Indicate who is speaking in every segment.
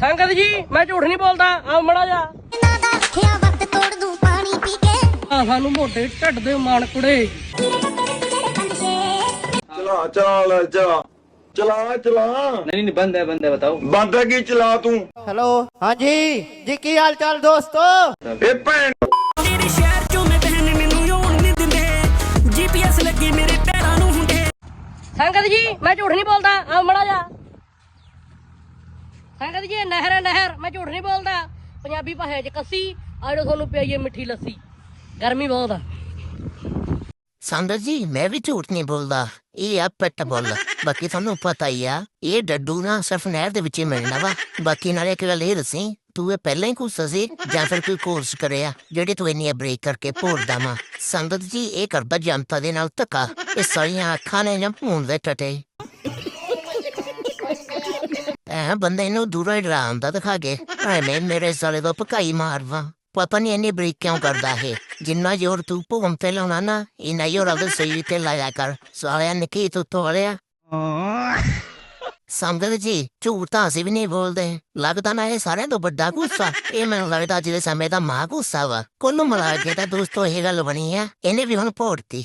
Speaker 1: ਸੰਗਤ ਜੀ ਮੈਂ ਝੂਠ ਨਹੀਂ ਬੋਲਦਾ ਆ ਮੜਾ ਜਾ। ਸਾਨੂੰ ਮੋਟੇ ਢੱਡ ਦੇ ਮਾਨ ਕੁੜੇ।
Speaker 2: ਚਲਾ ਚਲਾ ਲੈ ਜਾ। ਚਲਾ ਚਲਾ।
Speaker 3: ਨਹੀਂ ਨਹੀਂ ਬੰਦ ਹੈ ਬੰਦ ਹੈ ਬਤਾਓ।
Speaker 2: ਬੰਦ ਹੈ ਕੀ ਚਲਾ ਤੂੰ?
Speaker 4: ਹੈਲੋ ਹਾਂਜੀ ਜੀ ਕੀ ਹਾਲ ਚਾਲ ਦੋਸਤੋ?
Speaker 2: ਇਹ ਭੈਣ।
Speaker 5: ਮੇਰੇ ਸ਼ਹਿਰ ਚੋਂ ਮੈਂ ਬਹਿਨ ਮੈਨੂੰ ਆਉਣ ਨਹੀਂ ਦਿੰਦੇ ਜੀਪੀਐਸ ਲੱਗੀ ਮੇਰੇ ਪੈਰਾਂ ਨੂੰ ਹੁੰਦੇ
Speaker 1: ਸੰਗਤ ਜੀ ਮੈਂ ਝੂਠ ਨਹੀਂ ਬੋਲਦਾ ਆ ਮੜਾ ਜਾ। ਸੰਗਤ ਜੀ ਇਹ ਨਹਿਰ ਹੈ ਨਹਿਰ, ਮੈਂ ਝੂਠ ਨਹੀਂ ਬੋਲਦਾ। ਪੰਜਾਬੀ ਭਾਸ਼ਾ 'ਚ ਕੱਸੀ ਆ ਤੁਹਾਨੂੰ ਪਿਆਈਏ ਮਿੱਠੀ ਲੱਸੀ। ਗਰਮੀ ਬਹੁਤ ਆ।
Speaker 6: ਸੰਦਰ ਜੀ, ਮੈਂ ਵੀ ਝੂਠ ਨਹੀਂ ਬੋਲਦਾ। ਇਹ ਆ ਪੱਟ ਬੋਲ। ਬਾਕੀ ਤੁਹਾਨੂੰ ਪਤਾ ਹੀ ਆ, ਇਹ ਡੱਡੂ ਨਾ ਸਿਰਫ ਨਹਿਰ ਦੇ ਵਿੱਚ ਹੀ ਮਿਲਣਾ ਵਾ। ਬਾਕੀ ਨਾਲੇ ਇੱਕ ਗੱਲ ਇਹ ਦੱਸੀ, ਤੂੰ ਇਹ ਪਹਿਲਾਂ ਹੀ ਕੁਛ ਸੀ, ਜਾਂ ਫਿਰ ਕੋਈ ਕੋਰਸ ਕਰਿਆ, ਜਿਹੜੇ ਤੂੰ ਇੰਨੀ ਬ੍ਰੇਕ ਕਰਕੇ ਭੋਰਦਾ ਵਾ? ਸੰਗਤ ਜੀ, ਇਹ ਕਰਦਾ ਜਨਤਾ ਦੇ ਨਾਲ ਧੱਕਾ। ਇਹ ਸਾਰੀਆਂ ਅੱਖਾਂ ਨੇ ਜਾਂ ਭੂਨ ਦੇ ਟਟੇ। ਐ ਬੰਦੇ ਨੂੰ ਦੂਰੋਂ ਹੀ ਡਰਾਉਂਦਾ ਦਿਖਾ ਕੇ। ਐਵੇਂ ਮੇਰੇ ਸਾਲੇ ਤੋਂ ਪਕਾਈ ਮਾਰਵਾ। ਪਤਾ ਨਹੀਂ ਇੰਨੀ ਬ੍ਰੇਕ ਕਿਉਂ ਕਰਦਾ ਹੈ ਜਿੰਨਾ ਜ਼ੋਰ ਤੂੰ ਭੂਮ ਤੇ ਲਾਉਣਾ ਨਾ, ਇਨਾ ਜ਼ੋਰ ਆਪਦੇ ਸਰੀਰ ਤੇ ਲਾਇਆ ਕਰ। ਸਾਲਿਆ ਨਿੱਕੀ ਤੂੰ ਤੋੜਿਆ ਸੰਗਤ ਜੀ, ਝੂਠ ਤਾਂ ਅਸੀਂ ਵੀ ਨਹੀਂ ਬੋਲਦੇ। ਲੱਗਦਾ ਨਾ ਇਹ ਸਾਰਿਆਂ ਤੋਂ ਵੱਡਾ ਗੁੱਸਾ। ਇਹ ਮੈਨੂੰ ਲੱਗਦਾ ਜਿਹੜੇ ਸਮੇਂ ਦਾ ਮਾਂ ਗੁੱਸਾ ਵਾ। ਕੁੱਲ ਮਿਲਾ ਕੇ ਤਾਂ ਦੋਸਤੋ ਇਹ ਗੱਲ ਬਣੀ ਆ। ਇਹਨੇ ਵੀ ਹੁਣ ਭੋੜਤੀ।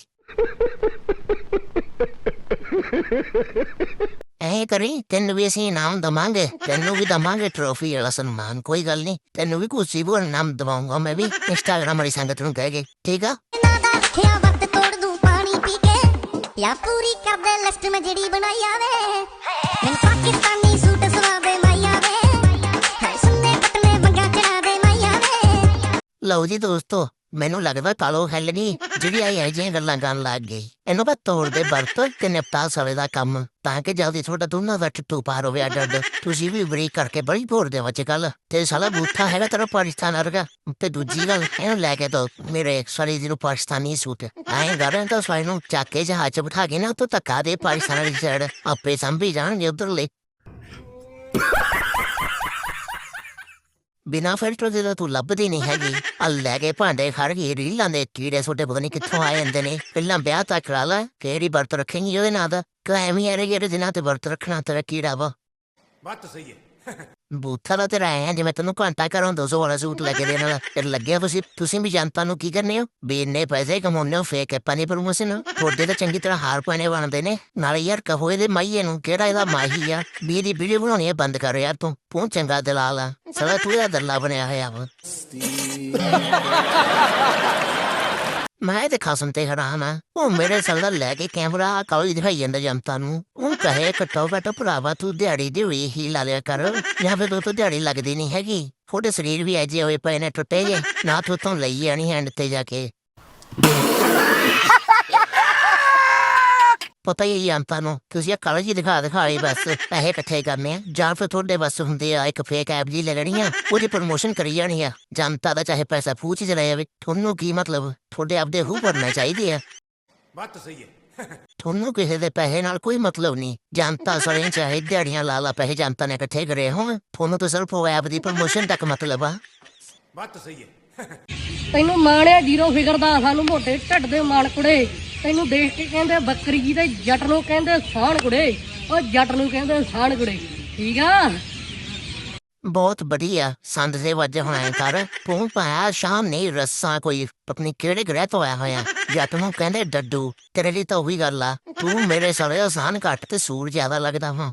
Speaker 6: ਐ ਕਰੀ ਤੈਨੂੰ ਵੀ ਅਸੀਂ ਇਨਾਮ ਦਵਾਂਗੇ ਤੈਨੂੰ ਵੀ ਦਵਾਂਗੇ ਟਰੋਫੀ ਵਾਲਾ ਸਨਮਾਨ ਕੋਈ ਗੱਲ ਨਹੀਂ ਤੈਨੂੰ ਵੀ ਕੁਛ ਵੀ ਇਨਾਮ ਦਵਾਉਂਗਾ ਮੈਂ ਵੀ ਇੰਸਟਾਗ੍ਰਾਮ ਵਾਲੀ ਸੰਗਤ ਨੂੰ ਕਹਿ ਕੇ ਠੀਕ ਆ?
Speaker 7: ਵਕਤ ਤੋੜ ਦੂੰ ਪਾਣੀ ਪੀ ਕੇ ਯਾ ਪੂਰੀ ਕਰ ਦੇ ਲਿਸਟ ਮੈਂ ਜਿਹੜੀ ਬਣਾਈ ਆਵੇ। ਮੈਨੂੰ ਪਾਕਿਸਤਾਨੀ ਸੂਟ ਸਵਾ ਦੇ ਮਾਈ ਆਵੇ। ਹੈ ਸੁੰਨੇ ਪਤਲੇ ਵੰਗਾ ਚੜਾ ਦੇ ਮਾਈ ਆਵੇ।
Speaker 6: ਲਓ ਜੀ ਦੋਸਤੋ ਮੈਨੂੰ ਲੱਗਦਾ ਕਾਲੋ ਖੱਲ ਗਈ ਜਿਹੜੀ ਆਈ ਹੈ ਜਿਹੀਆਂ ਗੱਲਾਂ ਕਰਨ ਲੱਗ ਗਈ, ਇਹਨੂੰ ਬਸ ਤੋੜ ਦੇ ਵਰਤ ਤੇ ਨਿਪਟਾ ਸਵੇ ਦਾ ਕੰਮ, ਤਾਂ ਕਿ ਜਲਦੀ ਤੁਹਾਡਾ ਦੋਨਾਂ ਦਾ ਟੱਟੂ ਪਾਰ ਹੋਵੇ ਅੱਡ ਅੱਡ ਤੁਸੀਂ ਵੀ ਬ੍ਰੇਕ ਕਰਕੇ ਬੜੀ ਭੋਰ ਦੇ ਵਿੱਚ ਕੱਲ ਤੇ ਸਾਲਾ ਬੂਥਾ ਹੈਗਾ ਤੇਰਾ ਪਾਕਿਸਤਾਨ ਵਰਗਾ, ਤੇ ਦੂਜੀ ਗੱਲ ਇਹਨੂੰ ਲੈ ਕੇ ਤੋ ਮੇਰੇ ਸਾਲੀ ਜੀ ਨੂੰ ਪਾਕਿਸਤਾਨੀ ਸੂਟ, ਐਂ ਗਰਾਂ ਤਾਂ ਸਾਈ ਨੂੰ ਚੱਕ ਕੇ ਜਹਾਜ਼ 'ਚ ਬਿਠਾ ਕੇ ਨਾ ਤੂੰ ਧੱਕਾ ਦੇ ਪਾਕਿਸਤਾਨ ਵਾਲੀ ਸਾਈਡ ਆਪੇ ਸੰਭੀ ਜਾਣਗੇ ਉਧਰਲੇ। ਬਿਨਾ ਫਿਲਟਰ ਦੇ ਤਾਂ ਤੂੰ ਲੱਭਦੀ ਨਹੀਂ ਹੈਗੀ। ਆ ਲੈ ਕੇ ਭਾਂਡੇ ਖੜ ਗਈ, ਰੀਲਾਂ ਦੇ ਕੀੜੇ ਛੋਟੇ ਪਤਾ ਨਹੀਂ ਕਿੱਥੋਂ ਆਏ ਹੁੰਦੇ ਨੇ। ਪਹਿਲਾਂ ਵਿਆਹ ਤਾਂ ਕਰਾ ਲੈ ਕਿਹੜੀ ਵਰਤ ਰੱਖੇਂਗੀ ਉਹਦੇ ਨਾਂ ਦਾ ਕਾਇਮੀ ਐਰੇ ਜਿਹੜੇ ਦਿਨਾਂ ਤੇ ਵਰਤ ਰੱਖਣਾ ਤੇਰਾ ਕੀੜਾ ਵਾ?
Speaker 8: ਬਾਤ ਸਹੀ ਹੈ
Speaker 6: ਬੂਥਾ ਦਾ ਤੇਰਾ ਐ ਜਿਵੇਂ ਤੈਨੂੰ ਘੰਟਾ ਘਰੋਂ 200 ਵਾਲਾ ਸੂਟ ਲੈ ਕੇ ਦੇਣਾ ਤੇ ਲੱਗਿਆ ਤੁਸੀਂ ਤੁਸੀਂ ਵੀ ਜਨਤਾ ਨੂੰ ਕੀ ਕਰਨੇ ਹੋ ਇੰਨੇ ਪੈਸੇ ਕਮਾਉਂਦੇ ਹੋ ਫੇਕ ਪਾਣੀ ਪ੍ਰਮੋਸ਼ਨ ਤੁਹਾਡੇ ਤਾਂ ਚੰਗੀ ਤਰ੍ਹਾਂ ਹਾਰ ਪਾਣੇ ਬਣਦੇ ਨੇ ਨਾਲੇ ਯਾਰ ਕਹੋ ਇਹਦੇ ਮਾਈਏ ਨੂੰ ਕਿਹੜਾ ਇਹਦਾ ਮਾਹੀ ਆ ਵੀ ਇਹਦੀ ਵੀਡੀਓ ਬਣਾਉਣੀ ਹੈ ਬੰਦ ਕਰ ਯਾਰ ਤੂੰ ਤੂੰ ਚੰਗਾ ਦਲਾਲ ਆ ਸਲਾ ਤੂੰ ਇਹਦਾ ਦਲਾ ਬਣਿਆ ਹੋਇਆ ਵਾ ਮੈਂ ਤੇ ਖਸਮ ਤੇ ਖੜਾ ਨਾ ਉਹ ਮੇਰੇ ਸਲਦਾ ਲੈ ਕੇ ਕੈਮਰਾ ਕਾਲੀ ਦਿਖਾਈ ਜਾਂਦਾ ਜਨਤਾ ਨੂੰ। ਉਹ ਕਹੇ, ਘੱਟੋ ਘੱਟ ਭਰਾਵਾ, ਤੂੰ ਦਿਹਾੜੀ ਦੀ ਹੋਈ ਹੀ ਲਾ ਲਿਆ ਕਰ। ਜਾਂ ਫਿਰ ਤੂੰ ਤਾਂ ਦਿਹਾੜੀ ਲੱਗਦੀ ਨਹੀਂ ਹੈਗੀ। ਤੁਹਾਡੇ ਸਰੀਰ ਵੀ ਐਜੇ ਹੋਏ ਪਏ ਨੇ, ਟੁੱਟੇ ਜੇ। ਨਾ ਤੂੰ ਤੋਂ ਲਈ ਆਣੀ ਹੈਂਡ ਤੇ ਜਾ ਕੇ। ਪਤਾ ਹੀ ਹੈ ਨੂੰ ਤੁਸੀਂ ਇਹ ਕਾਲੀ ਜੀ ਦਿਖਾ ਦਿਖਾਈ ਬਸ ਪੈਸੇ ਇਕੱਠੇ ਕਰਨੇ ਆ। ਜਾਂ ਫਿਰ ਤੁਹਾਡੇ ਬਸ ਹੁੰਦੇ ਆ ਇੱਕ ਫੇਕ ਐਪ ਜੀ ਲੈ ਲੈਣੀ ਆ ਉਹਦੀ ਪ੍ਰਮੋਸ਼ਨ ਕਰੀ ਜਾਣੀ ਆ। ਜਨਤਾ ਦਾ ਚਾਹੇ ਪੈਸਾ ਫੂਚ ਹੀ ਚਲਾ ਜਾਵੇ ਤੁਹਾਨੂੰ ਕੀ ਮਤਲਬ? ਤੁਹਾਡੇ ਆਪਦੇ ਹੂ ਭਰਨੇ ਚਾਹੀਦੇ ਆ।
Speaker 8: ਬਾਤ ਸਹੀ ਹੈ।
Speaker 6: ਤੁਹਾਨੂੰ ਕਿਸੇ ਦੇ ਪੈਸੇ ਨਾਲ ਕੋਈ ਮਤਲਬ ਨਹੀਂ। ਜਨਤਾ ਸਾਰੇ ਚਾਹੇ ਦਿਹਾੜੀਆਂ ਲਾ ਲਾ ਪੈਸੇ ਜਨਤਾ ਨੇ ਇਕੱਠੇ ਕਰੇ ਹੋਣ ਤੁਹਾਨੂੰ ਤਾਂ ਸਿਰਫ ਉਹ ਐਪ ਦੀ ਪ੍ਰਮੋਸ਼ਨ ਤੱਕ ਮਤਲਬ ਆ।
Speaker 8: ਬਾਤ ਸਹੀ ਹੈ।
Speaker 1: ਤੈਨੂੰ ਮਾਣਿਆ ਜੀਰੋ ਫਿਕਰ ਦਾ, ਸਾਨੂੰ ਮੋਟੇ ਢੱਡ ਦੇ ਮਾਣ ਕੁੜੇ। ਤੈਨੂੰ ਦੇਖ ਕੇ ਕਹਿੰਦੇ ਬੱਕਰੀ ਜੀ ਤੇ ਜੱਟ ਨੂੰ ਕਹਿੰਦੇ ਸਾਣ ਕੁੜੇ। ਉਹ ਜੱਟ ਨੂੰ ਕਹਿੰਦੇ ਸਾਣ ਕੁੜੇ। ਠੀਕ ਆ?
Speaker 6: ਬਹੁਤ ਵਧੀਆ, ਸੰਦ ਦੇ ਵਜੇ ਹੋਣਾ ਕਰ। ਪੂੰ ਪਾਇਆ, ਸ਼ਾਮ ਨਹੀਂ, ਰੱਸਾ ਕੋਈ, ਪਤਨੀ ਕਿਹੜੇ ਗ੍ਰਹਿ ਤੋਂ ਆਇਆ ਹੋਇਆ? ਜੱਟ ਨੂੰ ਕਹਿੰਦੇ ਡੱਡੂ, ਤੇਰੇ ਲਈ ਤਾਂ ਉਹੀ ਗੱਲ ਆ। ਤੂੰ ਮੇਰੇ ਸਾਲੇ ਆਸਾਨ ਘੱਟ ਤੇ ਸੂਰ ਜ਼ਿਆਦਾ ਲੱਗਦਾ ਵਾ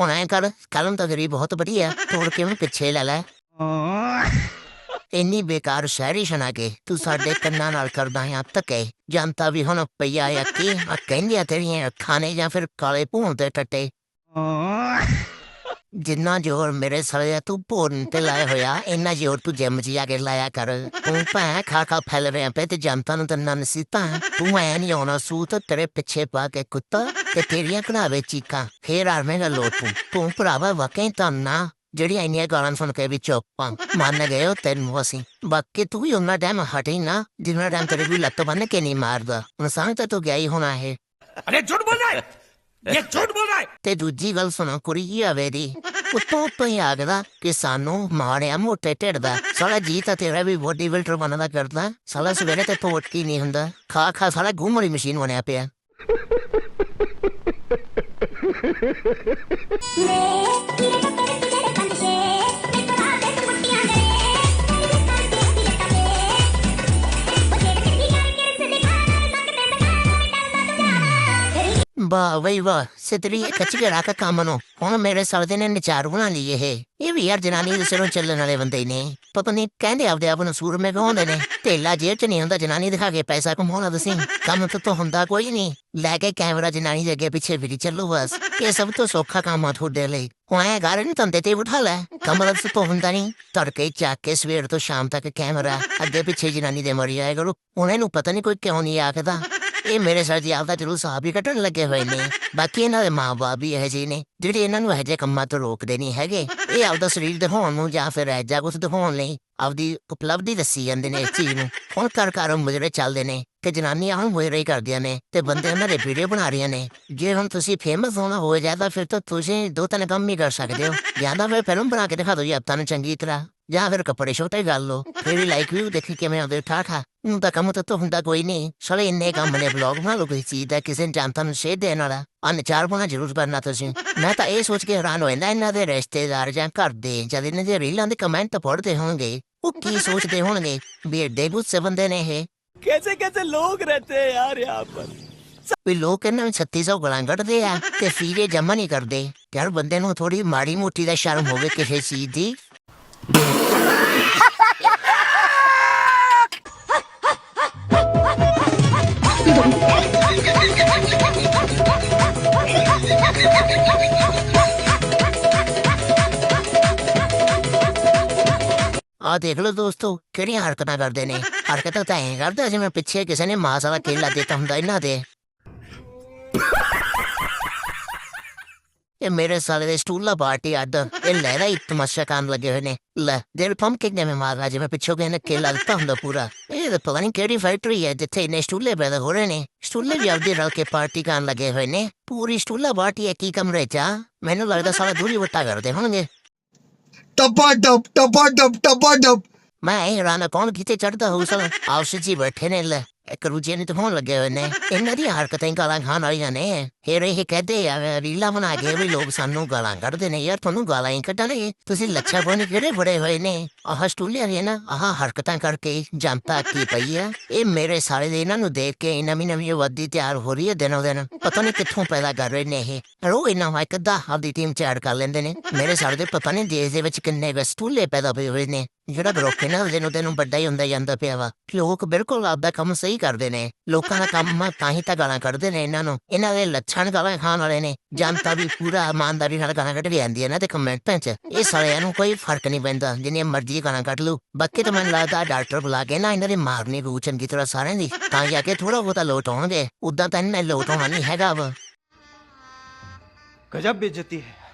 Speaker 6: ਹੁਣ ਕਰ ਕਲਮ ਤਾਂ ਤੇਰੀ ਬਹੁਤ ਵਧੀਆ, ਤੋੜ ਕੇ ਉਹਨੂੰ ਪਿੱਛੇ ਲੈ ਲੈ। ਇੰਨੀ ਬੇਕਾਰ ਸ਼ਾਇਰੀ ਸੁਣਾ ਕੇ ਤੂੰ ਸਾਡੇ ਕੰਨਾਂ ਨਾਲ ਕਰਦਾ ਹੈ ਧੱਕੇ ਜਨਤਾ ਵੀ ਹੁਣ ਪਈਆ ਆ ਕੀ ਆ ਕਹਿੰਦੀਆਂ ਤੇਰੀਆਂ ਅੱਖਾਂ ਨੇ ਜਾਂ ਫਿਰ ਕਾਲੇ ਭੂਣ ਦੇ ਟੱਟੇ। ਜਿੰਨਾ ਜ਼ੋਰ ਮੇਰੇ ਸਾਲੇ ਤੂੰ ਭੋਰਨ ਤੇ ਲਾਇਆ ਹੋਇਆ, ਇੰਨਾ ਜ਼ੋਰ ਤੂੰ ਜਿੰਮ 'ਚ ਜਾ ਕੇ ਲਾਇਆ ਕਰ। ਤੂੰ ਭੈ ਖਾ ਖਾ ਫੈਲ ਰਿਹਾ ਪਏ ਤੇ ਜਨਤਾ ਨੂੰ ਤਾਂ ਨਸੀਤਾ ਤੂੰ। ਐ ਨਹੀਂ ਆਉਣਾ ਸੂਤ, ਤੇਰੇ ਪਿੱਛੇ ਪਾ ਕੇ ਕੁੱਤਾ ਤੇ ਤੇਰੀਆਂ ਕਨਾਵੇ ਚੀਕਾਂ। ਫੇਰ ਆਰਵੇਂਗਾ ਲੋਟ ਤੂੰ। ਤੂੰ ਭਰਾਵਾ ਵਾਕਈ ਤਾਂ ਨਾ। ਜਿਹੜੀ ਇੰਨੀਆਂ ਗਾਲਾਂ ਸੁਣ ਕੇ ਵੀ ਚੁੱਪਾਂ ਮੰਨ ਗਏ ਉਹ ਤੈਨੂੰ ਅਸੀਂ। ਬਾਕੀ ਤੂੰ ਵੀ ਉਹਨਾਂ ਟਾਈਮ ਹਟੇ ਨਾ ਜਿੰਨਾ ਟਾਈਮ ਤੇਰੇ ਵੀ ਲੱਤ ਬੰਨ ਕੇ ਨਹੀਂ ਮਾਰਦਾ। ਇਨਸਾਨ ਤਾਂ ਤੂੰ ਗਿਆ ਹੀ ਹੋਣਾ ਹੈ
Speaker 8: ਅਰੇ ਝੂਠ ਬੋਲ ਰਹਾ ਹੈ! ਇਹ ਝੂਠ ਬੋਲ ਰਹਾ ਹੈ!
Speaker 6: ਤੇ ਦੂਜੀ ਗੱਲ ਸੁਣੋ ਕੁੜੀ ਆਵੇ ਦੀ ਉਤੋਂ ਤੋਂ ਹੀ ਆਗਦਾ ਕਿ ਸਾਨੂੰ ਮਾਰਿਆ ਮੋਟੇ ਢਿੱਡ ਦਾ। ਸਾਲਾ ਜੀ ਤਾਂ ਤੇਰਾ ਵੀ ਬੋਡੀ ਬਿਲਡਰ ਬਣਦਾ ਕਰਦਾ ਸਾਲਾ ਸਵੇਰੇ ਤੇ ਤੋਂ ਉੱਠ ਕੀ ਨਹੀਂ ਹੁੰਦਾ। ਖਾ ਖਾ ਸਾਲਾ ਵਾਲੀ ਮਸ਼ੀਨ ਬਣਿਆ ਪਿਆ। ਵਾਹ ਵਈ ਵਾਹ ਸਿੱਧਰੀ ਕੱਚ ਕੇ ਰੱਖ ਕੰਮ ਨੂੰ ਹੁਣ ਮੇਰੇ ਸਾਲੇ ਨੇ ਨਚਾਰ ਬਣਾ ਲਈ ਇਹ ਇਹ ਵੀ ਯਾਰ ਜਨਾਨੀ ਦੇ ਸਿਰੋਂ ਚੱਲਣ ਵਾਲੇ ਬੰਦੇ ਨੇ ਪਤਾ ਨਹੀਂ ਕਹਿੰਦੇ ਆਪਦੇ ਆਪ ਨੂੰ ਸੂਰਮੇ ਕਹਾਉਂਦੇ ਨੇ ਢੇਲਾ ਜੇਬ ਚ ਨਹੀਂ ਹੁੰਦਾ ਜਨਾਨੀ ਦਿਖਾ ਕੇ ਪੈਸਾ ਕਮਾਉਣਾ ਤੁਸੀਂ ਕੰਮ ਤਾਂ ਤੋਂ ਹੁੰਦਾ ਕੋਈ ਨਹੀਂ ਲੈ ਕੇ ਕੈਮਰਾ ਜਨਾਨੀ ਦੇ ਅੱਗੇ ਪਿੱਛੇ ਫਿਰੀ ਚੱਲੋ ਬਸ ਇਹ ਸਭ ਤੋਂ ਸੌਖਾ ਕੰਮ ਆ ਤੁਹਾਡੇ ਲਈ ਕੋਏ ਘਰ ਨਹੀਂ ਤੰਦੇ ਤੇ ਉਠਾ ਲੈ ਕੰਮ ਦਾ ਤੋਂ ਹੁੰਦਾ ਨਹੀਂ ਤੜਕੇ ਚੱਕ ਕੇ ਸਵੇਰ ਤੋਂ ਸ਼ਾਮ ਤੱਕ ਕੈਮਰਾ ਅੱਗੇ ਪਿੱਛੇ ਜਨਾਨੀ ਦੇ ਮਰੀ ਆਏ ਕਰੋ ਉਹਨਾਂ ਨੂੰ ਪਤਾ ਨਹੀਂ ਕੋਈ ਕਿਉਂ ਨਹੀਂ ਆਖਦਾ ਇਹ ਮੇਰੇ ਸਾਹ ਦੀ ਆਪਦਾ ਜਰੂਰ ਸਾਹਬ ਹੀ ਕੱਟਣ ਲੱਗੇ ਹੋਏ ਨੇ। ਬਾਕੀ ਇਹਨਾਂ ਦੇ ਮਾਂ-ਬਾਪ ਵੀ ਇਹ ਜਿਹੇ ਨੇ, ਜਿਹੜੇ ਇਹਨਾਂ ਨੂੰ ਇਹੋ ਜਿਹੇ ਕੰਮਾਂ ਤੋਂ ਰੋਕਦੇ ਨਹੀਂ ਹੈਗੇ। ਇਹ ਆਪਦਾ ਸਰੀਰ ਦਿਖਾਉਣ ਨੂੰ ਜਾਂ ਫਿਰ ਇਹ ਜਾਂ ਕੁਝ ਦਿਖਾਉਣ ਲਈ ਆਪਦੀ ਉਪਲਬਧੀ ਦੱਸੀ ਜਾਂਦੇ ਨੇ ਇਸ ਚੀਜ਼ ਨੂੰ। ਹੁਣ ਘਰ ਘਰ ਮੁਜਰੇ ਚੱਲਦੇ ਨੇ ਕਿ ਜਨਾਨੀਆਂ ਹੁਣ ਮੁਜਰੇ ਹੀ ਕਰਦੀਆਂ ਨੇ ਤੇ ਬੰਦੇ ਉਹਨਾਂ ਦੇ ਵੀਡੀਓ ਬਣਾ ਰਹੀਆਂ ਨੇ। ਜੇ ਹੁਣ ਤੁਸੀਂ ਫੇਮਸ ਹੋਣਾ ਹੋ ਜਾਏ ਤਾਂ ਫਿਰ ਤਾਂ ਤੁਸੀਂ ਦੋ ਤਿੰਨ ਕੰਮ ਹੀ ਕਰ ਸਕਦੇ ਹੋ। ਜਾਂ ਤਾਂ ਫਿਰ ਫਿਲਮ ਬਣਾ ਕੇ ਦਿਖਾ ਦਿਓ ਜੀ ਆਪਾਂ ਨੂੰ ਚੰਗੀ ਤਰ੍ਹਾਂ। ਜਾਂ ਫਿਰ ਕੱਪੜੇ ਛੋਟੇ ਗੱਲ ਲੋ ਫਿਰ ਲਾਈਕ ਵੀ ਦੇਖੀ ਕਿਵੇਂ ਆਉਂਦੇ ਠਾਕ ਆ ਨੂੰ ਤਾਂ ਕੰਮ ਤਾਂ ਤੋਂ ਹੁੰਦਾ ਕੋਈ ਨਹੀਂ ਸਲੇ ਇੰਨੇ ਕੰਮ ਨੇ ਬਲੌਗ ਬਣਾ ਲਓ ਕੋਈ ਚੀਜ਼ ਦਾ ਕਿਸੇ ਜਨਤਾ ਨੂੰ ਸ਼ੇਅਰ ਦੇਣ ਵਾਲਾ ਅਨ ਚਾਰ ਬਣਾ ਜ਼ਰੂਰ ਕਰਨਾ ਤੁਸੀਂ ਮੈਂ ਤਾਂ ਇਹ ਸੋਚ ਕੇ ਹੈਰਾਨ ਹੋ ਜਾਂਦਾ ਇਹਨਾਂ ਦੇ ਰਿਸ਼ਤੇਦਾਰ ਜਾਂ ਘਰ ਦੇ ਜਦ ਇਹਨਾਂ ਦੇ ਰੀਲਾਂ ਦੇ ਕਮੈਂਟ ਪੜ੍ਹਦੇ ਹੋਣਗੇ ਉਹ ਕੀ ਸੋਚਦੇ ਹੋਣਗੇ ਵੀ ਏਡੇ ਗੁੱਸੇ ਬੰਦੇ ਨੇ ਇਹ
Speaker 5: कैसे कैसे लोग रहते हैं यार यहाँ पर
Speaker 6: ਵੀ ਲੋਕ ਇਹਨਾਂ ਨੂੰ 3600 ਗਲਾਂ ਕੱਢਦੇ ਆ ਤੇ ਫੀਰੇ ਜਮਾ ਨਹੀਂ ਕਰਦੇ ਯਾਰ ਬੰਦੇ ਨੂੰ ਥੋੜੀ ਮਾੜੀ ਮੋਟੀ ਦਾ ਸ਼ਰਮ ਹੋਵੇ ਕਿਸੇ ਚੀਜ਼ ਦੀ ਆ ਦੇਖ ਲਓ ਦੋਸਤੋ ਕਿਹੜੀਆਂ ਹਰਕਤਾਂ ਕਰਦੇ ਨੇ ਹਰਕਤਾਂ ਤਾਂ ਐਂ ਕਰਦਾ ਜਿਵੇਂ ਪਿੱਛੇ ਕਿਸੇ ਨੇ ਮਾਸ ਵਾਲਾ ਕੇਲਾ ਦਿੱਤਾ ਹੁੰਦਾ ਇਹਨਾਂ ਦੇ ਇਹ ਮੇਰੇ ਸਾਲੇ ਦੇ ਸਟੂਲਾ ਪਾਰਟੀ ਅੱਡ ਇਹ ਲੈ ਦਾ ਤਮਾਸ਼ਾ ਕਰਨ ਲੱਗੇ ਹੋਏ ਨੇ ਲੈ ਦੇਰ ਪੰਪ ਕਿਕ ਨੇ ਮਾਰਾ ਜਿਵੇਂ ਪਿੱਛੋਂ ਗਏ ਨੇ ਕੇਲਾ ਦਿੱਤਾ ਹੁੰਦਾ ਪੂਰਾ ਇਹ ਤਾਂ ਪਤਾ ਨਹੀਂ ਕਿਹੜੀ ਫੈਕਟਰੀ ਹੈ ਜਿੱਥੇ ਇਹਨੇ ਸਟੂਲੇ ਪੈਦਾ ਹੋ ਰਹੇ ਨੇ ਸਟੂਲੇ ਵੀ ਆਪਦੀ ਰਲ ਕੇ ਪਾਰਟੀ ਕਰਨ ਲੱਗੇ ਹੋਏ ਨੇ ਪੂਰੀ ਸਟੂਲਾ ਪਾਰਟੀ ਇੱਕ ਹੀ ਕਮਰੇ 'ਚ ਆ ਮੈਨੂੰ ਲੱਗਦਾ ਸਾਲਾ ਦੂਰੀ ਵੱਟਾ ਕਰਦੇ ਹੋਣਗੇ
Speaker 2: ਟਪਾ ਟਪ ਟਪਾ ਟਪ ਟਪਾ ਟਪ
Speaker 6: ਮੈਂ ਹੈਰਾਨ ਕੌਣ ਕਿਤੇ ਚੜਦਾ ਹੋ ਸਲ ਆਉਸ਼ ਜੀ ਬੈਠੇ ਨੇ ਲੈ ਇੱਕ ਰੂਜੇ ਨੇ ਤਾਂ ਹੋਣ ਲੱਗੇ ਹੋਏ ਨੇ ਇਹਨਾਂ ਦੀ ਹਰਕਤਾਂ ਹੀ ਗਾਲਾਂ ਖਾਣ ਵਾਲੀਆਂ ਨੇ ਫਿਰ ਇਹ ਕਹਦੇ ਆ ਰੀਲਾ ਬਣਾ ਕੇ ਵੀ ਲੋਕ ਸਾਨੂੰ ਗਾਲਾਂ ਕੱਢਦੇ ਨੇ ਯਾਰ ਤੁਹਾਨੂੰ ਗਾਲਾਂ ਹੀ ਕੱਢਣਗੇ ਤੁਸੀਂ ਲੱਛਾ ਬੋਨੀ ਕਿਹੜੇ ਬੜੇ ਹੋਏ ਨੇ ਆਹ ਸਟੂਲੀਆਂ ਨੇ ਨਾ ਆਹ ਹਰਕਤਾਂ ਕਰਕੇ ਜਨਤਾ ਕੀ ਪਈ ਆ ਇਹ ਮੇਰੇ ਸਾਰੇ ਦੇ ਇਹਨਾਂ ਨੂੰ ਦੇਖ ਕੇ ਨਵੀਂ ਨਵੀਂ ਵੱਧਦੀ ਤਿਆਰ ਹੋ ਰਹੀ ਹੈ ਦਿਨੋ ਦਿਨ ਪਤਾ ਨਹੀਂ ਕਿੱਥੋਂ ਪੈਦਾ ਕਰ ਰਹੇ ਨੇ ਇਹ ਰੋ ਇਹਨਾਂ ਵਾਇਕ ਦਾ ਆਪਦੀ ਟੀਮ ਚ ਐਡ ਕਰ ਲੈਂਦੇ ਨੇ ਮੇਰੇ ਸਾਰੇ ਦੇ ਪਤਾ ਨਹੀਂ ਦੇਸ਼ ਦੇ ਵਿੱਚ ਕਿੰਨੇ ਵਸਤੂਲੇ ਪੈਦਾ ਹੋਏ ਹੋਏ ਨੇ ਜਿਹੜਾ ਬਲੋਕ ਨਾ ਉਹਦੇ ਨੂੰ ਤੈਨੂੰ ਵੱਡਾ ਹੀ ਹੁੰਦਾ ਜਾਂਦਾ ਪਿਆ ਵਾ ਲੋਕ ਬਿਲਕੁਲ ਆਪਦਾ ਕੰਮ ਸਹੀ ਕਰਦੇ ਨੇ ਲੋਕਾਂ ਦਾ ਕੰਮ ਆ, ਤਾਂ ਹੀ ਤਾਂ ਗਾਲਾਂ ਕੱਢਦੇ ਨੇ ਇਹਨਾਂ ਨੂੰ ਇਹਨਾਂ ਦੇ ਲੱਛਣ ਗਾਲਾਂ ਖਾਣ ਵਾਲੇ ਨੇ ਜਨਤਾ ਵੀ ਪੂਰਾ ਇਮਾਨਦਾਰੀ ਨਾਲ ਗਾਲਾਂ ਕੱਢ ਲਿਆਂਦੀ ਹੈ ਨਾ ਤੇ ਕਮੈਂਟਾਂ 'ਚ ਇਹ ਸਾਲਿਆਂ ਨੂੰ ਕੋਈ ਫ਼ਰਕ ਨਹੀਂ ਪੈਂਦਾ ਜਿੰਨੀ ਮਰਜ਼ੀ ਗਾਲਾਂ ਕੱਢ ਲੂ ਬਾਕੀ ਤਾਂ ਮੈਨੂੰ ਲੱਗਦਾ ਡਾਕਟਰ ਬੁਲਾ ਕੇ ਨਾ ਇਹਨਾਂ ਦੇ ਮਾਰਨੀ ਰੂ ਚੰਗੀ ਤਰ੍ਹਾਂ ਸਾਰਿਆਂ ਦੀ ਤਾਂ ਜਾ ਕੇ ਥੋੜਾ ਬਹੁਤਾ ਲੋਟ ਹੋਣਗੇ ਉਦਾਂ ਤਾਂ ਇਹਨਾਂ ਨੇ ਲੋਟ ਹੋਣਾ ਨਹੀਂ ਹੈਗਾ ਵਾ।
Speaker 4: ਗਜਬ ਬੇਇੱਜ਼ਤੀ ਹੈ।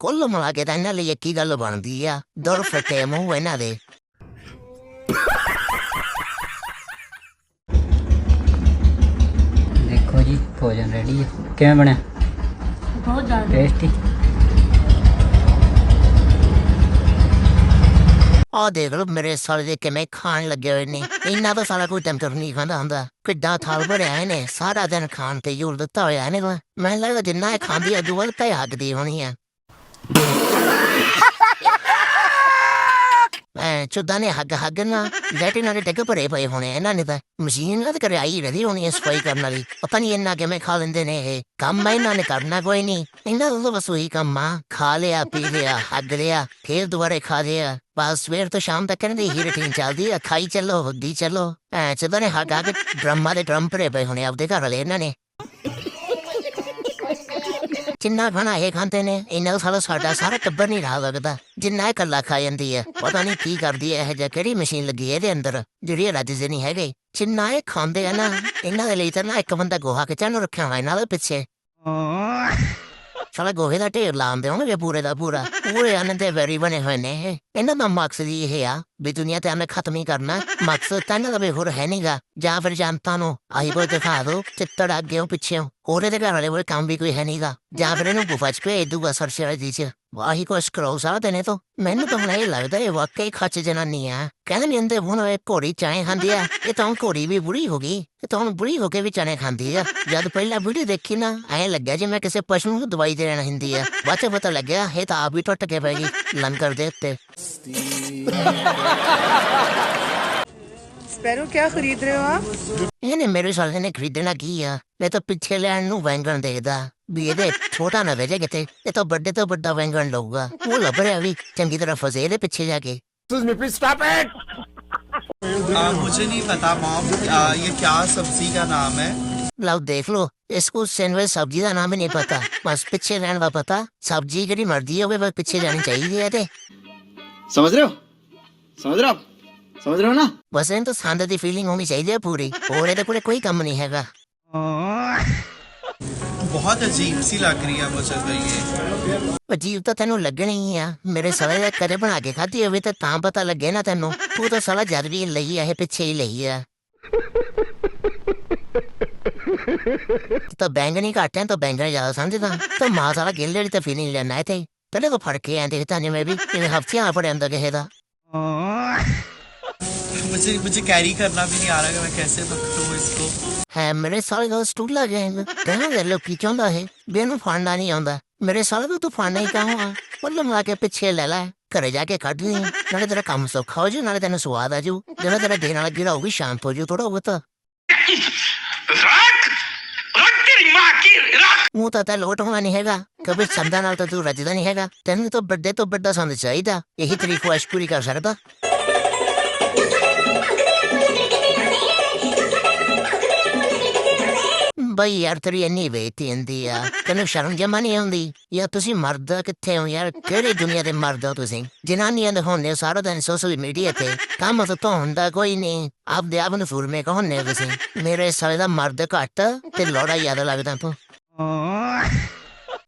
Speaker 6: ਕੁੱਲ ਮਿਲਾ ਕੇ ਤਾਂ ਇਹਨਾਂ ਲਈ ਇੱਕ ਹੀ ਗੱਲ ਬਣਦੀ ਆ ਦਰ ਫਟੇ ਮੂੰਹ ਇਹਨਾਂ ਦੇ
Speaker 9: ਦੇਖੋ ਜੀ ਭੋਜਨ ਰੈਡੀ ਹੈ ਕਿਵੇਂ ਬਣਿਆ?
Speaker 1: ਬਹੁਤ ਜ਼ਿਆਦਾ।
Speaker 9: ਟੇਸਟੀ
Speaker 6: ਆ ਦੇਖ ਲਓ ਮੇਰੇ ਸਾਲੇ ਦੇ ਕਿਵੇਂ ਖਾਣ ਲੱਗੇ ਹੋਏ ਨੇ। ਇਹਨਾਂ ਦਾ ਸਾਰਾ ਕੋਈ ਟੈਂਪਰ ਨਹੀਂ ਖਾਂਦਾ ਹੁੰਦਾ। ਕਿੱਦਾਂ ਥਾਲ ਭਰਿਆ ਨੇ। ਸਾਰਾ ਦਿਨ ਖਾਣ ਤੇ ਯੂਰ ਦਿੱਤਾ ਹੋਇਆ ਨੇ ਮੈਂ ਲੱਗਦਾ ਜਿੰਨਾ ਇਹ ਖਾਂਦੀ ਆ ਦੁਆਲ ਤੇ ਹੱਗਦੀ ਹੋਣੀ ਆ। ਮੈਂ ਚੁੱਦਾ ਨੇ ਹੱਗ ਹੱਗ ਨਾ ਲੈਟੇ ਨਾਲ ਟੱਕ ਭਰੇ ਪਏ ਹੋਣੇ ਇਹਨਾਂ ਨੇ ਤਾਂ ਮਸ਼ੀਨ ਨਾਲ ਕਰੇ ਆਈ ਰਹੀ ਹੋਣੀ ਹੈ ਸਫ਼ਾਈ ਕਰਨ ਵਾਲੀ। ਪਤਾ ਨਹੀਂ ਇੰਨਾ ਕਿਵੇਂ ਖਾ ਲੈਂਦੇ ਨੇ ਇਹ। ਕੰਮ ਇਹਨਾਂ ਨੇ ਕਰਨਾ ਕੋਈ ਨਹੀਂ ਇਹਨਾਂ ਦਾ ਤਾਂ ਬਸ ਉਹੀ ਕੰਮ ਆ। ਖਾ ਲਿਆ, ਪੀ ਲਿਆ, ਹੱਗ ਲਿਆ, ਫੇਰ ਦੁਬਾਰੇ ਖਾ ਲਿਆ। ਬਸ ਸਵੇਰ ਤੋਂ ਸ਼ਾਮ ਤੱਕ ਇਹਨਾਂ ਦੀ ਹੀ ਰੁਟੀਨ ਚੱਲਦੀ ਆ। ਖਾਈ ਚੱਲੋ, ਹੁੰਦੀ ਚੱਲੋ। ਐ ਚੁੱਦਾ ਨੇ ਹੱਗ ਹੱਗ ਡਰਮਾਂ ਦੇ ਡਰਮ ਭਰੇ ਪਏ ਹੋਣੇ ਆਪਦੇ ਘਰ ਵਾਲੇ ਇਹਨਾਂ ਨੇ। ਕਿੰਨਾ ਖਾਣਾ ਇਹ ਖਾਂਦੇ ਨੇ ਇਹਨਾਂ ਦਾ ਸਾਰਾ ਸਾਡਾ ਸਾਰਾ ਟੱਬਰ ਨਹੀਂ ਰਹਾ ਲੱਗਦਾ। ਜਿੰਨਾ ਇਹ ਇਕੱਲਾ ਖਾ ਜਾਂਦੀ ਹੈ, ਪਤਾ ਨਹੀਂ ਕੀ ਕਰਦੀ ਹੈ, ਇਹ ਜਿਹਾ ਕਿਹੜੀ ਮਸ਼ੀਨ ਲੱਗੀ ਹੈ ਇਹਦੇ ਅੰਦਰ, ਜਿਹੜੀ ਰੱਜ ਰੱਜਦੇ ਨਹੀਂ ਹੈਗੇ। ਜਿੰਨਾ ਇਹ ਖਾਂਦੇ ਆ ਨਾ, ਇਹਨਾਂ ਦੇ ਲਈ ਤਾਂ ਨਾ ਇੱਕ ਬੰਦਾ ਗੋਹਾ ਕਿਚਨ ਨੂੰ ਰੱਖਿਆ ਹੋਇਆ, ਇਹਨਾਂ ਦੇ ਪਿੱਛੇ। ਸਾਲਾ ਗੋਹੇ ਦਾ ਢੇਰ ਲਾਉਣ ਲਾਉਂਦੇ ਹੋਣਗੇ ਪੂਰੇ ਦਾ ਪੂਰਾ ਪੂਰੇ ਆਨੰਦ ਦੇ ਵੈਰੀ ਬਣੇ ਹੋਏ ਨੇ ਇਹ। ਇਹਨਾਂ ਦਾ ਮਕਸਦ ਇਹ ਆ ਵੀ ਦੁਨੀਆ ਤੇ ਆਨੇ ਖਤਮ ਹੀ ਕਰਨਾ ਮਕਸਦ ਤਾਂ ਇਹਨਾਂ ਦਾ ਵੀ ਹੋਰ ਹੈ ਨਹੀਂਗਾ ਜਾਂ ਫਿਰ ਜਨਤਾ ਨੂੰ ਆਹੀ ਕੋਈ ਦਿਖਾ ਦੋ ਚਿੱਤੜ ਅੱਗੇ ਪਿੱਛੇ ਉਹਦੇ ਦੇ ਘਰ ਵਾਲੇ ਕੋਲ ਕੰਮ ਵੀ ਕੋਈ ਹੈ ਨਹੀਂਗਾ ਜਾਂ ਫਿਰ ਇਹਨੂੰ ਗੁਫਾ ਚ ਭੇਜ ਦੂਗਾ ਸਰਸ਼ੇ ਦੀ ਚ ਵਾਹੀ ਕੁਛ ਕਰੋ ਸਾਦੇ ਮੈਨੂੰ ਤਾਂ ਹੁਣ ਲੱਗਦਾ ਇਹ ਵਾਕਈ ਖੱਚ ਜਨਾਨੀ ਆ ਕਹਿੰਦੇ ਨਹੀਂ ਹੁੰਦੇ ਹੁਣ ਇਹ ਘੋੜੀ ਚਾਏ ਖਾਂਦੀ ਆ ਇਹ ਤਾਂ ਹੁਣ ਘੋੜੀ ਵੀ ਬੁਰੀ ਹੋ ਗਈ ਇਹ ਤਾਂ ਹੁਣ ਬੁਰੀ ਹੋ ਕੇ ਵੀ ਚਾਣੇ ਖਾਂਦੀ ਆ ਜਦ ਪਹਿਲਾਂ ਵੀਡੀਓ ਦੇਖੀ ਨਾ ਐਂ ਲੱਗਿਆ ਜਿਵੇਂ ਕਿਸੇ ਪਸ਼ੂ ਨੂੰ ਦਵਾਈ ਦੇਣ ਹੁੰਦੀ ਆ ਬਾਅਦ ਚ ਪਤਾ ਲੱਗਿਆ ਇਹ ਤਾਂ ਆਪ ਵੀ ਟੁੱਟ ਕੇ ਪੈ ਗਈ ਲੰਗਰ ਦੇ ਉੱਤੇ
Speaker 10: स्पैरो क्या खरीद रहे हो आप
Speaker 6: ਇਹਨੇ ਮੇਰੇ ਸਾਲੇ ਨੇ ਖਰੀਦਣਾ ਕੀ ਆ ਮੈਂ ਤਾਂ ਪਿੱਛੇ ਲੈਣ ਨੂੰ ਵੈਂਗਣ ਦੇਖਦਾ ਵੀ ਇਹਦੇ ਛੋਟਾ ਨਾ ਵੇਜੇ ਕਿਤੇ ਇਹ ਤਾਂ ਵੱਡੇ ਤੋਂ ਵੱਡਾ ਵੈਂਗਣ ਲਊਗਾ ਉਹ ਲੱਭ ਰਿਹਾ ਵੀ ਚੰਗੀ ਤਰ੍ਹਾਂ ਫਸੇ ਇਹਦੇ ਪਿੱਛੇ ਜਾ ਕੇ
Speaker 4: मुझे नहीं पता मॉम ये क्या सब्जी का नाम है
Speaker 6: ਲਓ ਦੇਖ ਲੋ ਇਸਕੋ ਸੈਂਡਵਿਚ ਸਬਜ਼ੀ ਦਾ ਨਾਮ ਹੀ ਨਹੀਂ ਪਤਾ ਬਸ ਪਿੱਛੇ ਰਹਿਣ ਦਾ ਪਤਾ ਸਬਜ਼ੀ ਜਿਹੜੀ ਮਰਦੀ ਹੋਵੇ ਬਸ ਪਿੱਛੇ ਜਾਣੀ ਚਾਹੀਦੀ ਹੈ ਤੇ
Speaker 3: समझ रहे हो समझ रहे हो ਸਮਝ ਰਹੇ ਹੋ ਨਾ
Speaker 6: ਬਸ ਇਹਨੂੰ ਤਾਂ ਸੰਦ ਦੀ ਫੀਲਿੰਗ ਹੋਣੀ ਚਾਹੀਦੀ ਹੈ ਪੂਰੀ ਹੋਰ ਇਹਦੇ ਕੋਲੇ ਕੋਈ ਕੰਮ ਨਹੀਂ ਹੈਗਾ
Speaker 4: ਬਹੁਤ ਅਜੀਬ ਸੀ ਲੱਗ ਰਹੀ ਆ ਬਸਸ ਬਈ ਇਹ
Speaker 6: ਅਜੀਬ ਤਾਂ ਤੈਨੂੰ ਲੱਗਣੀ ਹੀ ਆ ਮੇਰੇ ਸਾਲੇ ਦਾ ਕਰੇ ਬਣਾ ਕੇ ਖਾਧੀ ਹੋਵੇ ਤਾਂ ਤਾਂ ਪਤਾ ਲੱਗੇ ਨਾ ਤੈਨੂੰ ਤੂੰ ਤਾਂ ਸਾਲਾ ਜਦ ਵੀ ਲਈ ਆ ਇਹ ਪਿੱਛੇ ਹੀ ਲਈ ਆ ਤਾਂ ਬੈਂਗਣੀ ਘਾਟਿਆਂ ਤੋਂ ਬੈਂਗਣੀ ਜ਼ਿਆਦਾ ਸਮਝਦਾ ਤਾਂ ਮਾਂ ਸਾਲਾ ਗਿੱਲੜੀ ਤਾਂ ਫੀਲਿੰਗ ਲੈਣਾ ਇੱਥੇ ਪਹਿਲੇ ਕੋ ਫੜ ਕੇ ਆਂਦੇ ਤਾਂ ਨਹੀਂ ਮੈਂ ਵੀ ਇਹ ਹਫਤਿਆਂ ਆਪਣੇ ਅੰਦਰ ਕਿਸੇ ਦਾ
Speaker 4: मुझे मुझे कैरी करना भी नहीं आ रहा कि मैं कैसे पकड़ूं इसको
Speaker 6: ਹੈ ਮੇਰੇ ਸਾਲੇ ਦਾ ਸਟੂਲ ਲੱਗ ਜਾਏਗਾ ਕਹਿੰਦਾ ਦੇ ਲੋਕ ਕੀ ਚਾਹੁੰਦਾ ਹੈ ਵੀ ਇਹਨੂੰ ਫੜਨਾ ਨਹੀਂ ਆਉਂਦਾ ਮੇਰੇ ਸਾਲੇ ਨੂੰ ਤੂੰ ਫੜਨਾ ਹੀ ਕਾਹੋਂ ਆ ਉਹਨੂੰ ਲਾ ਕੇ ਪਿੱਛੇ ਲੈ ਲੈ ਘਰੇ ਜਾ ਕੇ ਕੱਢ ਲਈ ਨਾਲੇ ਤੇਰਾ ਕੰਮ ਸੌਖਾ ਹੋ ਜੂ ਨਾਲੇ ਤੈਨੂੰ ਸਵਾਦ ਆ ਜੂ ਜਿਹੜਾ ਤੇਰਾ ਦੇਣ ਵਾਲਾ ਜਿਹੜਾ ਉਹ ਵੀ ਸ਼ਾਂਤ ਹੋ ਜੂ ਥੋੜਾ ਬਹੁਤ ਮੂੰਹ ਤਾਂ ਤਾਂ ਲੋਟ ਹੋਣਾ ਨਹੀਂ ਹੈਗਾ ਕਦੇ ਸੰਦਾ ਨਾਲ ਤਾਂ ਤੂੰ ਰੱਜਦਾ ਨਹੀਂ ਹੈਗਾ ਤੈਨੂੰ ਤਾਂ ਵੱਡੇ ਤੋਂ ਵੱਡਾ ਸੰਦ ਚਾਹੀਦਾ ਇਹੀ ਤੇਰੀ ਖੁਆਇਸ਼ ਪੂਰੀ ਕਰ ਸਕਦਾ ਬਈ ਯਾਰ ਤੇਰੀ ਇੰਨੀ ਬੇਇੱਜ਼ਤੀ ਹੁੰਦੀ ਆ ਤੈਨੂੰ ਸ਼ਰਮ ਜਮਾ ਨਹੀਂ ਆਉਂਦੀ ਯਾਰ ਤੁਸੀਂ ਮਰਦ ਕਿੱਥੇ ਹੋ ਯਾਰ ਕਿਹੜੀ ਦੁਨੀਆ ਦੇ ਮਰਦ ਹੋ ਤੁਸੀਂ ਜਨਾਨੀਆਂ ਦੇ ਹੁੰਦੇ ਸਾਰਾ ਦਿਨ ਸੋਸ਼ਲ ਮੀਡੀਆ ਤੇ ਕੰਮ ਤਾਂ ਹੁੰਦਾ ਕੋਈ ਨਹੀਂ ਆਪਦੇ ਆਪ ਨੂੰ ਫੁਰਮੇ ਕਹੋਨੇ ਤੁਸੀਂ ਮੇਰੇ ਸਾਲੇ ਦਾ ਮਰਦ ਘੱਟ ਤੇ ਲੋੜਾ ਜ਼ਿਆਦਾ ਲੱਗਦਾ ਤੂੰ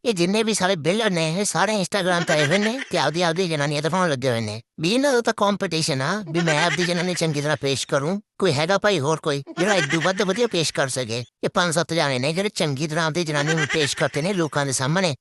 Speaker 6: ਇਹ ਜਿੰਨੇ ਵੀ ਸਾਰੇ ਬਿਲਰ ਨੇ, ਇਹ ਸਾਰੇ ਇੰਸਟਾਗ੍ਰਾਮ ਤੇ ਆਏ ਹੋਏ ਨੇ ਤੇ ਆਪਦੀ ਆਪਦੀ ਜਨਾਨੀਆਂ ਤੇ ਫੋਨ ਲੱਗੇ ਹੋਏ ਨੇ। ਵੀ ਇਹਨਾਂ ਦਾ ਤਾਂ ਕੰਪੀਟੀਸ਼ਨ ਆ, ਵੀ ਮੈਂ ਆਪਦੀ ਜਨਾਨੀ ਚੰਗੀ ਤਰ੍ਹਾਂ ਪੇਸ਼ ਕਰੂੰ, ਕੋਈ ਹੈਗਾ ਭਾਈ ਹੋਰ ਕੋਈ, ਜਿਹੜਾ ਇਦੋਂ ਵੱਧ ਵਧੀਆ ਪੇਸ਼ ਕਰ ਸਕੇ। ਇਹ ਪੰਜ ਸੱਤ ਜਾਣੇ ਨੇ ਜਿਹੜੇ ਚੰਗੀ ਤਰ੍ਹਾਂ ਆਪਦੀ ਜਨਾਨੀ ਨੂੰ ਪੇਸ਼ ਕਰਦੇ ਨੇ ਲੋਕਾਂ ਦੇ ਸਾਹਮਣੇ।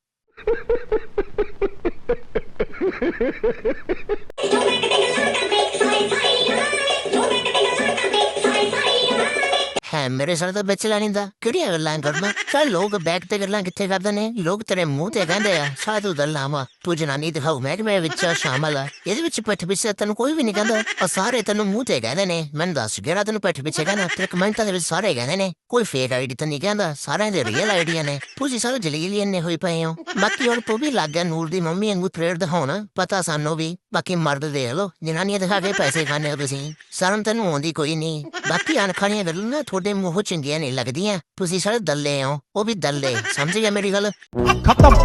Speaker 6: ਹੈ, ਮੇਰੇ ਸਾਲੇ ਤਾਂ ਵਿੱਚ ਲੈਣੀ ਦਾ ਕਿਹੜੀਆਂ ਗੱਲਾਂ ਕਰਦਾ ਸਾਰੇ ਲੋਕ ਬੈਕ ਤੇ ਗੱਲਾਂ ਕਿੱਥੇ ਕਰਦੇ ਨੇ? ਲੋਕ ਤੇਰੇ ਮੂੰਹ ਤੇ ਕਹਿੰਦੇ ਆ, ਸਾਲਾ ਤੂੰ ਦੱਲਾ ਤੂੰ ਜਨਾਨੀ ਦਿਖਾਉ ਮੈਂ ਮੈਂ ਵਿੱਚ ਸ਼ਾਮਲ ਆ? ਇਹਦੇ ਵਿੱਚ ਪਿੱਠ ਪਿੱਛੇ ਤੈਨੂੰ ਕੋਈ ਵੀ ਨਹੀਂ ਕਹਿੰਦਾ। ਆ ਸਾਰੇ ਤੈਨੂੰ ਮੂੰਹ ਤੇ ਕਹਿੰਦੇ ਨੇ। ਮੈਨੂੰ ਦੱਸ, ਕਿਹੜਾ ਤੈਨੂੰ ਪਿੱਠ ਪਿੱਛੇ ਕਹਿੰਦਾ? ਤੇਰੇ ਕਮੈਂਟਾਂ ਦੇ ਵਿੱਚ ਸਾਰੇ ਕਹਿੰਦੇ ਨੇ। ਕੋਈ ਫੇਕ ਆਈਡੀ ਤਾਂ ਨਹੀਂ ਕਹਿੰਦਾ। ਸਾਰਿਆਂ ਦੇ ਰੀਅਲ ਆਈਡੀਆਂ ਨੇ। ਤੁਸੀਂ ਸਾਰੇ ਜਲੀਲੀ ਇੰਨੇ ਹੋਈ ਪਏ ਹੋ। ਬਾਕੀ ਹੋਰ ਤੂੰ ਵੀ ਲੱਗ ਗਿਆ ਨੂਰ ਦੀ ਮੰਮੀ ਵਾਂਗੂ ਪ੍ਰੇਰ ਦਿਖਾਉਣ। ਪਤਾ ਸਾਨੂੰ ਵੀ। ਬਾਕੀ ਮਰਦ ਦੇਖ ਲੋ ਜਨਾਨੀਆਂ ਦਿਖਾ ਕੇ ਪੈਸੇ ਖਾਣੇ ਹੋ ਤੁਸੀਂ। ਸਾਨੂੰ ਤੈਨੂੰ ਆਉਂਦੀ ਕੋਈ ਨਹੀਂ। ਬਾਕੀ ਅਣਖਾਣੀਆਂ ਗੱਲਾਂ ਨਾ ਤੁਹਾਡੇ ਮੂੰਹ ਚੰਗੀਆਂ ਨਹੀਂ ਲੱਗਦੀਆਂ। ਤੁਸੀਂ ਸਾਰੇ ਦੱਲੇ ਹੋ, ਉਹ ਵੀ ਦੱਲੇ। ਸਮਝ ਗਿਆ ਮੇਰੀ ਗੱਲ?
Speaker 8: ਖਤਮ।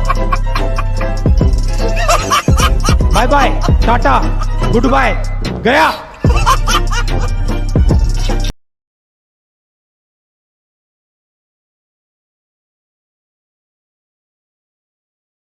Speaker 8: Bye bye tata good bye ਗਿਆ